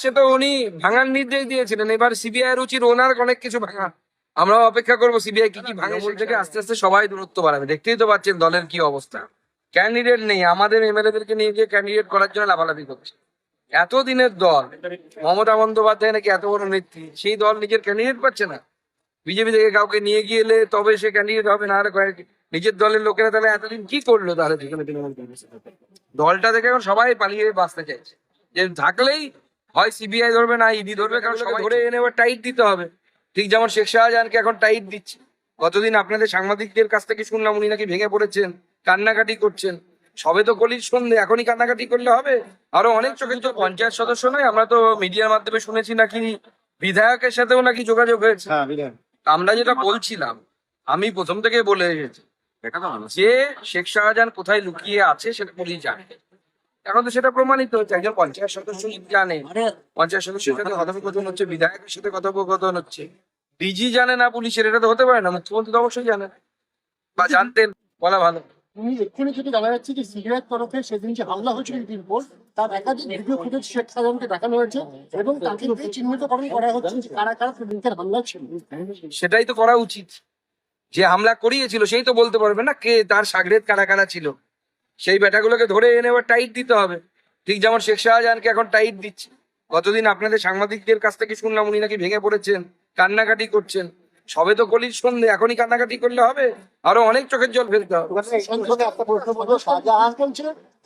সেটা উনি ভাঙার নির্দেশ দিয়েছিলেন। এবার সিবিআই এর উচিত ওনার অনেক কিছু ভাঙা। আমরাও অপেক্ষা করব সিবিআই কি কি ভাঙে সেটা থেকে আস্তে আস্তে সবাই দূরত্ব বাড়াবে। দেখতেই তো পাচ্ছেন দলের কি অবস্থা। ক্যান্ডিডেট নেই। আমাদের এমএলএদেরকে নিয়ে গিয়ে ক্যান্ডিডেট করার জন্য লাফালাফি করছে। এত দিনের দল। মমতা বন্দ্যোপাধ্যায় নাকি এত বড় নেত্রী? সেই দল নিজের ক্যান্ডিডেট পাচ্ছে না। বিজেপি থেকে কাউকে নিয়ে গিয়ে তবে সে ক্যান্ডিডেট হবে না আর কয়েক- নিজের দলের লোকেরা তাহলে এতদিন কি করল তাহলে? যেখানে তৃণমূল দলটা থেকে এখন সবাই পালিয়ে বাঁচতে চাইছে। যে থাকলেই হয় সিবিআই ধরবে না ইডি ধরবে কারণ সবাই ধরে এনে এবার টাইট দিতে হবে। ঠিক যেমন শেখ শাহজাহানকে এখন টাইট দিচ্ছে। গতদিন আপনাদের সাংবাদিকদের কাছ থেকে শুনলাম উনি নাকি ভেঙে পড়েছেন কান্নাকাটি করছেন। সবে তো কলির সন্ধে এখনই কান্নাকাটি করলে হবে? আরও অনেক চোখের তো পঞ্চায়েত সদস্য নয় আমরা তো মিডিয়ার মাধ্যমে শুনেছি নাকি বিধায়কের সাথেও নাকি যোগাযোগ হয়েছে। হ্যাঁ আমরা যেটা বলছিলাম আমি প্রথম থেকে বলে এসেছি। যে শেখ শাহজাহান কোথায় লুকিয়ে আছে সেটা পুলিশ জানে। এখন তো সেটা প্রমাণিত হচ্ছে। একজন পঞ্চায়েত সদস্য জানে পঞ্চায়েত সদস্যের সাথে কথোপকথন হচ্ছে বিধায়কের সাথে কথোপকথন হচ্ছে। ডিজি জানে না পুলিশের এটা তো হতে পারে না মুখ্যমন্ত্রী তো অবশ্যই জানেন বা জানতেন বলা ভালো। তুমি এক্ষুনি যেটা জানা যাচ্ছে যে সিরিয়ার তরফে সেদিন যে হামলা হয়েছিল ইডির উপর তার একাধিক ভিডিও ফুটেজ শেখ সাজানকে দেখানো হয়েছে এবং তাকে চিহ্নিতকরণ করা হচ্ছে যে কারা কারা সেদিনকার হামলা ছিল। সেটাই তো করা উচিত। যে হামলা করিয়েছিল সেই তো বলতে পারবে না কে তার সাগরেদ কারা কারা ছিল। সেই বেটাগুলোকে ধরে এনে এবার টাইট দিতে হবে। ঠিক যেমন শেখ শাহজাহানকে এখন টাইট দিচ্ছে। গতদিন আপনাদের সাংবাদিকদের কাছ থেকে শুনলাম উনি নাকি ভেঙে পড়েছেন কান্নাকাটি করছেন। সবে তো কলির সন্ধে এখনই কান্নাকাটি করলে হবে? আরও অনেক চোখের জল ফেলতে হবে।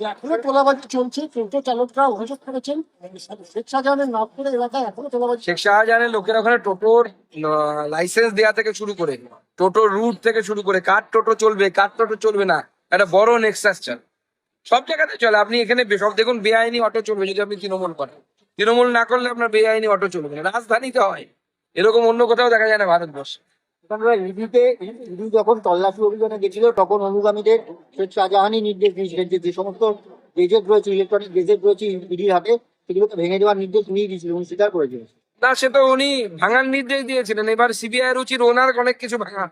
এখানে তোলাবাজি চলছে চালকরা অভিযোগ করেছেন শাহজাহানের এলাকায় এখনও তোলাবাজি শেখ শাহজাহানের লোকের ওখানে টোটোর লাইসেন্স দেওয়া থেকে শুরু করে টোটোর রুট থেকে শুরু করে কার টোটো চলবে কার টোটো চলবে না একটা বড় নেক্সাস চল সব জায়গাতে চলে আপনি এখানে সব দেখুন বেআইনি অটো চলবে যদি আপনি তৃণমূল করেন। তৃণমূল না করলে আপনার বেআইনি অটো চলবে রাজধানীতে হয়। এরকম অন্য কোথাও দেখা যায় না ভারতবর্ষে। ইডিতে ইডি যখন তল্লাশি অভিযানে গেছিল তখন অনুগামীদের শেখ শাহজাহানই নির্দেশ দিয়েছিলেন যে যে সমস্ত গেজেট রয়েছে ইলেকট্রনিক গেজেট রয়েছে ইডির হাতে সেগুলোকে ভেঙে দেওয়ার নির্দেশ উনিই দিয়েছিলেন উনি স্বীকার করেছিলেন। না সে তো উনি ভাঙার নির্দেশ দিয়েছিলেন। এবার সিবিআই এর উচিত ওনার অনেক কিছু ভাঙা।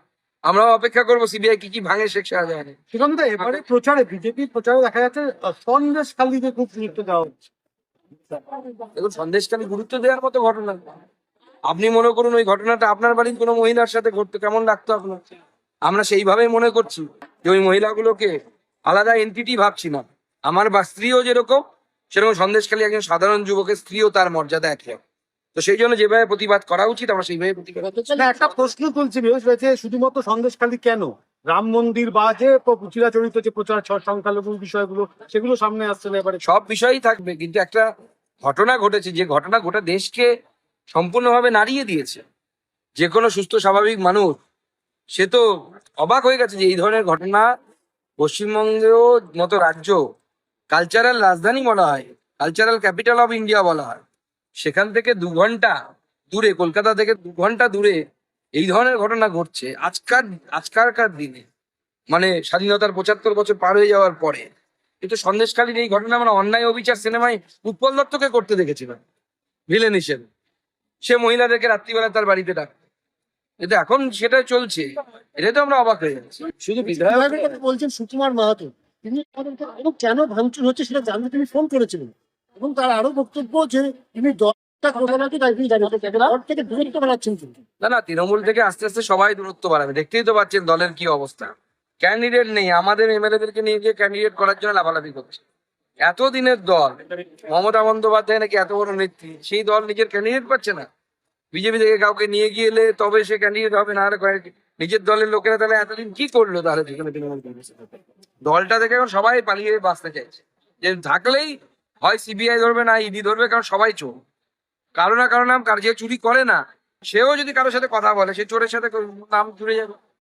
আমরাও অপেক্ষা করব সিবিআই কি কি ভাঙে শেখ শাহজাহানের সেখানে তো এবারে প্রচারে বিজেপির প্রচারে দেখা যাচ্ছে সন্দেশ খালিতে খুব গুরুত্ব দেওয়া হচ্ছে। দেখুন সন্দেশকালী গুরুত্ব দেওয়ার মতো ঘটনা আপনি মনে করুন ওই ঘটনাটা আপনার বাড়ির কোনো মহিলার সাথে ঘটতো কেমন লাগতো আপনার? আমরা সেইভাবেই মনে করছি যে ওই মহিলাগুলোকে আলাদা এন্টিটি ভাবছি না। আমার বা স্ত্রীও যেরকম সেরকম সন্দেশকালী একজন সাধারণ যুবকের স্ত্রীও তার মর্যাদা রকম। তো সেই জন্য যেভাবে প্রতিবাদ করা উচিত আমরা সেইভাবে প্রতিবাদ একটা প্রশ্ন তুলছি হয়েছে শুধুমাত্র সন্দেশখালী কেন? রাম মন্দির বা যে চিরাচরিত যে প্রচার সংখ্যালঘু বিষয়গুলো সেগুলো সামনে আসছে না এবারে। সব বিষয়ই থাকবে কিন্তু একটা ঘটনা ঘটেছে যে ঘটনা গোটা দেশকে সম্পূর্ণভাবে নাড়িয়ে দিয়েছে। যে কোনো সুস্থ স্বাভাবিক মানুষ সে তো অবাক হয়ে গেছে যে এই ধরনের ঘটনা পশ্চিমবঙ্গেও মতো রাজ্য কালচারাল রাজধানী বলা হয় কালচারাল ক্যাপিটাল অফ ইন্ডিয়া বলা হয়। সেখান থেকে দু ঘণ্টা দূরে কলকাতা থেকে দু ঘণ্টা দূরে এই ধরনের ঘটনা ঘটছে আজকার আজকারকার দিনে। মানে স্বাধীনতার পঁচাত্তর বছর পার হয়ে যাওয়ার পরে। কিন্তু সন্দেশকালীন এই ঘটনা আমরা অন্যায় অবিচার সিনেমায় উৎপল দত্তকে করতে দেখেছিলাম ভিলেন হিসেবে। সে মহিলাদেরকে রাত্রিবেলা তার বাড়িতে ডাক কিন্তু এখন সেটা চলছে এটা তো আমরা অবাক হয়ে যাচ্ছি। শুধু বিধায়ক বলছেন সুকুমার মাহাতো। তিনি কেন ভাঙচুর হচ্ছে সেটা জানতে তুমি ফোন করেছিলেন এবং তার আরও বক্তব্য যে তিনি না। না তৃণমূল থেকে আস্তে আস্তে সবাই দূরত্ব বাড়াবে। দেখতেই তো পাচ্ছেন দলের কি অবস্থা। ক্যান্ডিডেট নেই। আমাদের এমএলএদেরকে নিয়ে গিয়ে ক্যান্ডিডেট করার জন্য লাফালাফি করছে। দল মমতা বন্দ্যোপাধ্যায় নাকি এত বড় নেত্রী? সেই দল নিজের ক্যান্ডিডেট পাচ্ছে না। বিজেপি থেকে কাউকে নিয়ে গিয়ে তবে সে ক্যান্ডিডেট হবে না আর নিজের দলের লোকেরা তাহলে এতদিন কি করল তাহলে? দলটা থেকে এখন সবাই পালিয়ে বাঁচতে চাইছে। যে থাকলেই হয় সিবিআই ধরবে না ইডি ধরবে, কারণ সবাই চোর। কারও না কারও নাম কার যে চুরি করে না, সেও যদি কারোর সাথে কথা বলে, সে চোরের সাথে নাম জুড়ে যাবে।